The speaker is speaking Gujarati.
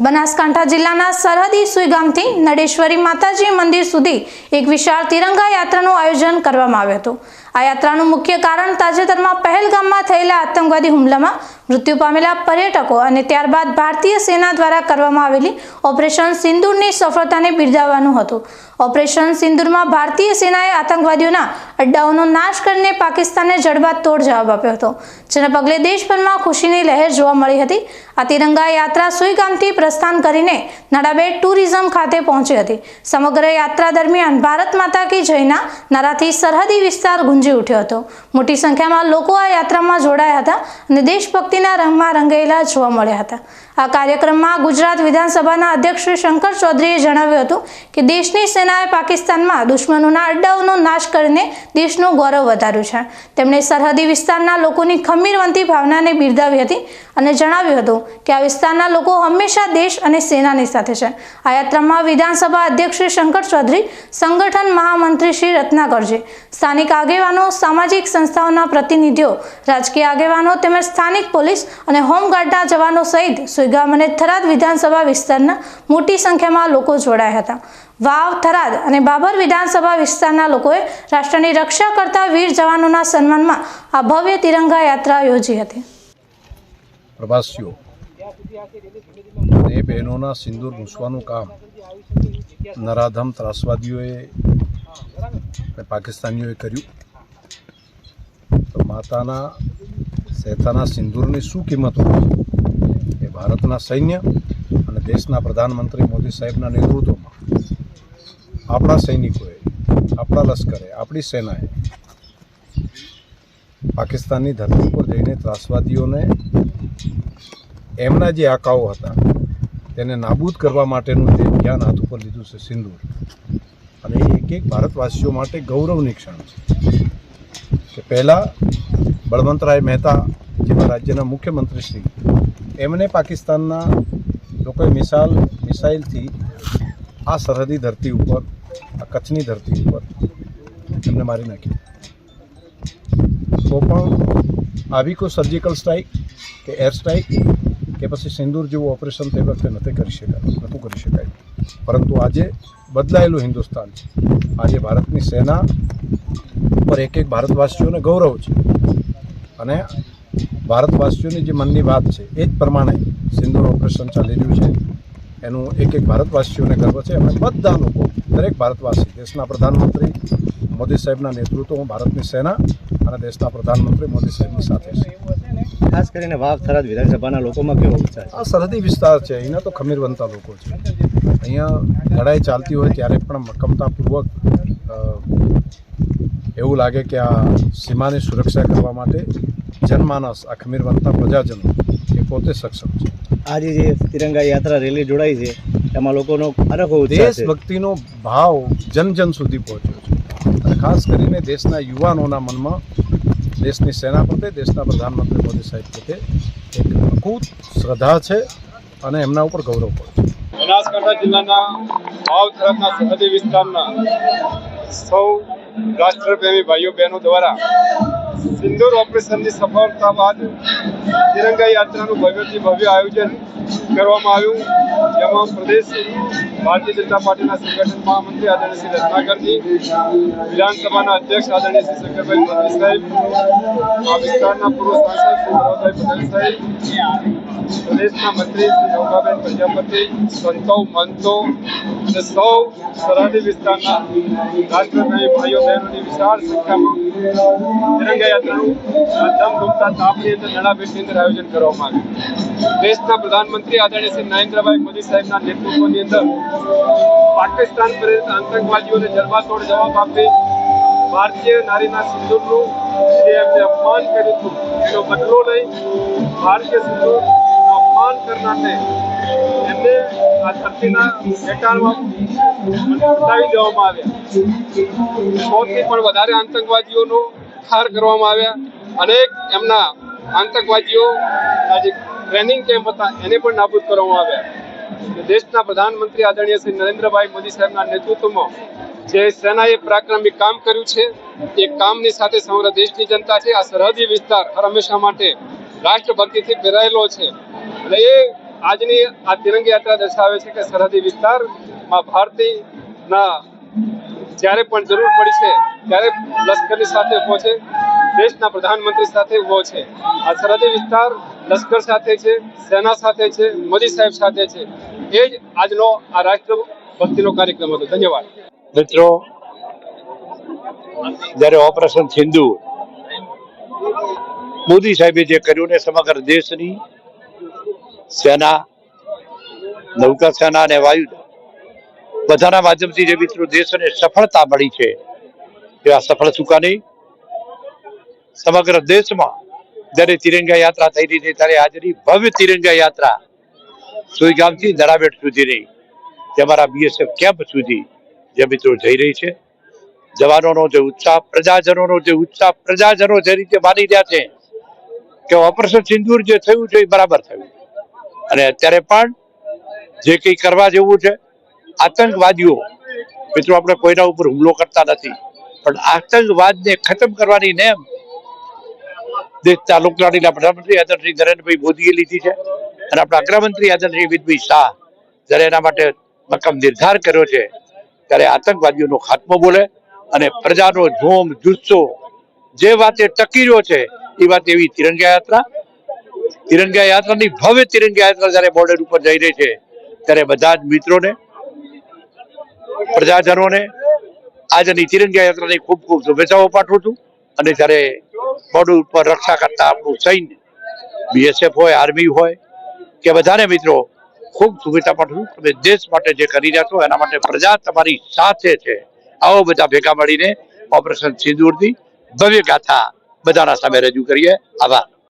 બનાસકાંઠા જિલ્લાના સરહદી સુઈગામથી નડેશ્વરી માતાજી મંદિર સુધી એક વિશાળ તિરંગા યાત્રાનું આયોજન કરવામાં આવ્યું હતું. આ યાત્રાનું મુખ્ય કારણ તાજેતરમાં પહેલગામમાં થયેલા આતંકવાદી હુમલામાં મૃત્યુ પામેલા પર્યટકો અને ત્યારબાદ ભારતીય સેના દ્વારા કરવામાં આવેલી ઓપરેશન સિંદૂરની સફળતાને બિરદાવવાનું હતું. ઓપરેશન સિંદુરમાં ભારતીય સેનાએ આતંકવાદીઓના અડ્ડાઓનો નાશ કરીને પાકિસ્તાનને જડબાતોડ જવાબ આપ્યો હતો, જેના પગલે દેશભરમાં ખુશીની લહેર જોવા મળી હતી. આ તિરંગા યાત્રા સુઈગામથી પ્રસ્થાન કરીને નાડાબેટ ટુરિઝમ ખાતે પહોંચી હતી. સમગ્ર યાત્રા દરમિયાન ભારત માતા કી જયના નારાથી સરહદી વિસ્તાર ગુંજી ઉઠ્યો હતો. મોટી સંખ્યામાં લોકો આ યાત્રામાં જોડાયા હતા અને દેશભક્તિના રંગમાં રંગાયેલા જોવા મળ્યા હતા. આ કાર્યક્રમમાં ગુજરાત વિધાનસભાના અધ્યક્ષ શ્રી શંકર ચૌધરીએ જણાવ્યું હતું કે દેશની સેનાએ પાકિસ્તાનમાં, દુશ્મનોના અડ્ડાઓનો નાશ કરીને દેશનું ગૌરવ વધાર્યું છે. તેમણે સરહદી વિસ્તારના લોકોની ખમીરવંતી ભાવનાને બિરદાવી હતી અને જણાવ્યું હતું કે આ વિસ્તારના લોકો હંમેશા દેશ અને સેનાની સાથે છે. આ યાત્રામાં વિધાનસભા અધ્યક્ષ શ્રી શંકર ચૌધરી, સંગઠન મહામંત્રી શ્રી રત્નાકરજી, સ્થાનિક આગેવાનો, સામાજિક સંસ્થાઓના પ્રતિનિધિઓ, રાજકીય આગેવાનો તેમજ સ્થાનિક પોલીસ અને હોમગાર્ડના જવાનો સહિત સુઈગામ અને થરાદ વિધાનસભા વિસ્તારના મોટી સંખ્યામાં લોકો જોડાયા હતા. વાવ, થરાદ અને બાબર વિધાનસભા વિસ્તારના લોકોએ રાષ્ટ્રની રક્ષા કરતા વીર જવાનોના સન્માનમાં આ ભવ્ય તિરંગા યાત્રા યોજી હતી. પ્રવાસીઓ એ બહેનોના સિંદૂર ઘૂસવાનું કામ નરાધમ ત્રાસવાદીઓએ પાકિસ્તાનીઓએ કર્યું. તો માતાના સહેતાના સિંદૂરની શું કિંમત? હોય એ ભારતના સૈન્ય અને દેશના પ્રધાનમંત્રી મોદી સાહેબના નેતૃત્વમાં આપણા સૈનિકોએ, આપણા લશ્કરે, આપણી સેનાએ પાકિસ્તાનની ધરતી પર જઈને ત્રાસવાદીઓને એમના જે આકાઓ હતા, તેને નાબૂદ કરવા માટેનું જે જ્ઞાન હાથ ઉપર લીધું છે સિંદૂર, અને એ એક એક ભારતવાસીઓ માટે ગૌરવની ક્ષણ છે. કે પહેલાં બળવંતરાય મહેતા જેવા રાજ્યના મુખ્યમંત્રી શ્રી, એમને પાકિસ્તાનના લોકોએ મિસાલ મિસાઇલથી આ સરહદી ધરતી ઉપર આ કચ્છની ધરતી ઉપર એમને મારી નાખી. તો પણ આવી કોઈ સર્જિકલ સ્ટ્રાઇક કે એર સ્ટ્રાઇક કે પછી સિંદૂર જેવું ઓપરેશન તે વખતે નથી કરી શકાય, નહોતું કરી શકાય. પરંતુ આજે બદલાયેલું હિન્દુસ્તાન છે. આજે ભારતની સેના પર એક એક ભારતવાસીઓને ગૌરવ છે. અને ભારતવાસીઓની જે મનની વાત છે, એ જ પ્રમાણે સિંદૂર ઓપરેશન ચાલી રહ્યું છે. એનું એક એક ભારતવાસીઓને ગર્વ છે. અને બધા લોકો દરેક ભારતવાસી દેશના પ્રધાનમંત્રી મોદી સાહેબના નેતૃત્વમાં ભારતની સેના અને દેશના પ્રધાનમંત્રી મોદી સાહેબની સાથે છે. ખાસ કરીને વાવ થરાદ વિધાનસભાના લોકોમાં કેવો ઉત્સાહ આ સરહદી વિસ્તાર છે. અહીંના તો ખમીરવંતા લોકો છે. અહીંયા લડાઈ ચાલતી હોય ત્યારે પણ મક્કમતાપૂર્વક એવું લાગે કે આ સીમાની સુરક્ષા કરવા માટે જનમાનસ આ ખમીરવંતા પ્રજાજનો એ પોતે સક્ષમ છે. આજે જે તિરંગા યાત્રા રેલી જોડાઈ છે એમાં લોકોનો અનોખો દેશભક્તિનો ભાવ જન જન સુધી પહોંચ્યો છે. અને ખાસ કરીને દેશના યુવાનોના મનમાં દેશની સેના પ્રત્યે દેશના પ્રધાનમંત્રી મોદી સાહેબ પ્રત્યે એક અકૂત શ્રદ્ધા છે અને એમના ઉપર ગૌરવ પણ છે. બનાસકાંઠા જિલ્લાના વાવ થરાદના સરહદી વિસ્તારના સૌ રાષ્ટ્રપ્રેમી ભાઈઓ બહેનો દ્વારા સિંદૂર ઓપરેશનની સફળતા બાદ તિરંગા યાત્રાનું ભવ્યથી ભવ્ય આયોજન કરવામાં આવ્યું. જેમાં પ્રદેશ ભારતીય જનતા પાર્ટીના સંગઠન મહામંત્રી આદરણીય શ્રી રત્નાકરજી, વિધાનસભાના અધ્યક્ષ આદરણીય શ્રી શંકરભાઈ પટેલ સાહેબ, આ વિસ્તારના પૂર્વ સાંસદ શ્રી ભરતભાઈ પટેલ સાહેબ, પ્રદેશના મંત્રી શ્રી યોગાબેન પ્રજાપતિ, સંતો, મંતો અને સૌ સરહદી વિસ્તારના રાષ્ટ્રપ્રેમી ભાઈઓ, બહેનોની વિશાળ સંખ્યામાં તિરંગા યાત્રાનું મધ્યમ ડૂબતા તાપની અંદર નડાબેટની અંદર આયોજન કરવામાં આવ્યું. દેશના પ્રધાનમંત્રી આદરણીય શ્રી નરેન્દ્રભાઈ મોદી સાહેબના નેતૃત્વની અંદર પાકિસ્તાન પ્રેરિત આતંકવાદીઓને જન્માતોડ જવાબ આપી ભારતીય નારીના સિંદૂરનું જે એમને અપમાન કર્યું હતું, એનો બદલો લઈ ભારતીય સિંદૂરનું અપમાન કરનારને એમને આ ધરતીના હેઠાણમાં ઉઠાવી દેવામાં આવ્યા. સૌથી પણ વધારે આતંકવાદીઓનો ઠાર કરવામાં આવ્યા. અનેક એમના આતંકવાદીઓ આજે ટ્રેનિંગ કેમ્પ હતા, એને પણ નાબૂદ કરવામાં આવ્યા. દેશના પ્રધાનમંત્રી આદરણીય શ્રી નરેન્દ્રભાઈ મોદી સાહેબના નેતૃત્વમાં જે સેનાએ પ્રાક્રમિક કામ કર્યું છે, એ કામની સાથે સમગ્ર દેશની જનતા છે. આ સરહદી વિસ્તાર હર હંમેશા માટે રાષ્ટ્રભક્તિથી ભરાયેલો છે. અને એ આજની આ તિરંગ યાત્રા દર્શાવે છે કે સરહદી વિસ્તારમાં ભારતીયના જ્યારે પણ જરૂર પડી ત્યારે લશ્કરની સાથે ઊભો છે, દેશના પ્રધાનમંત્રી સાથે ઊભો છે. આ સરહદી વિસ્તાર લશ્કર સાથે છે, સેના સાથે છે, મોદી સાહેબ સાથે છે. એ જ આજનો આ રાષ્ટ્ર ભક્તિનો કાર્યક્રમ હતો. ધન્યવાદ. મિત્રો, જ્યારે ઓપરેશન સિંધુ, મોદી સાહેબે જે કર્યું ને સમગ્ર દેશની સેના, નૌકા સેના અને વાયુ બધાના માધ્યમથી જે મિત્રો દેશને સફળતા મળી છે, એ આ સફળ સુકાની સમગ્ર દેશમાં જ્યારે તિરંગા યાત્રા થઈ રહી છે, ત્યારે આજની ભવ્ય તિરંગા યાત્રા સુઈગામથી નડાબેટ સુધીની જે અમારા બીએસએફ કેમ્પ સુધી જે મિત્રો જઈ રહી છે. જવાનોનો જે ઉત્સાહ, પ્રજાજનોનો જે ઉત્સાહ, પ્રજાજનો જે રીતે માની રહ્યા છે, કે ઓપરેશન સિંદૂર જે થયું છે, એ બરાબર થયું. અને અત્યારે પણ જે કંઈ કરવા જેવું છે, આતંકવાદીઓ, મિત્રો, આપણે કોઈના ઉપર હુમલો કરતા નથી, પણ આતંકવાદને ખતમ કરવાની નેમ દેશના લોકલાડીના પ્રધાનમંત્રી આદરશ્રી નરેન્દ્રભાઈ મોદીએ લીધી છે અને આપણા અગ્રમંત્રી આદરશ્રી અમિતભાઈ શાહ જ્યારે એના માટે મક્કમ નિર્ધાર કર્યો છે, ત્યારે આતંકવાદીઓનો ખાત્મો બોલે અને પ્રજાનો જોમ જુસ્સો જે વાતે ટકી રહ્યો છે, એ વાત એવી તિરંગા યાત્રા તિરંગા યાત્રાની ભવ્ય તિરંગા યાત્રા જ્યારે બોર્ડર ઉપર જઈ રહી છે, ત્યારે બધા જ મિત્રોને, પ્રજાજનોને આજની તિરંગા યાત્રાની ખૂબ ખૂબ શુભેચ્છાઓ પાઠવું છું. અને જ્યારે બોર્ડર ઉપર રક્ષા કરતા આપણું સૈન્ય બીએસએફ હોય આર્મી હોય, કે બધાને મિત્રો ખૂબ શુભેચ્છા પાઠવું તમે દેશ માટે જે કરી રહ્યા છો, એના માટે પ્રજા તમારી સાથે છે. આવો બધા ભેગા મળીને ઓપરેશન સિંદૂરની ભવ્ય ગાથા બધાના સામે રજૂ કરીએ. આભાર.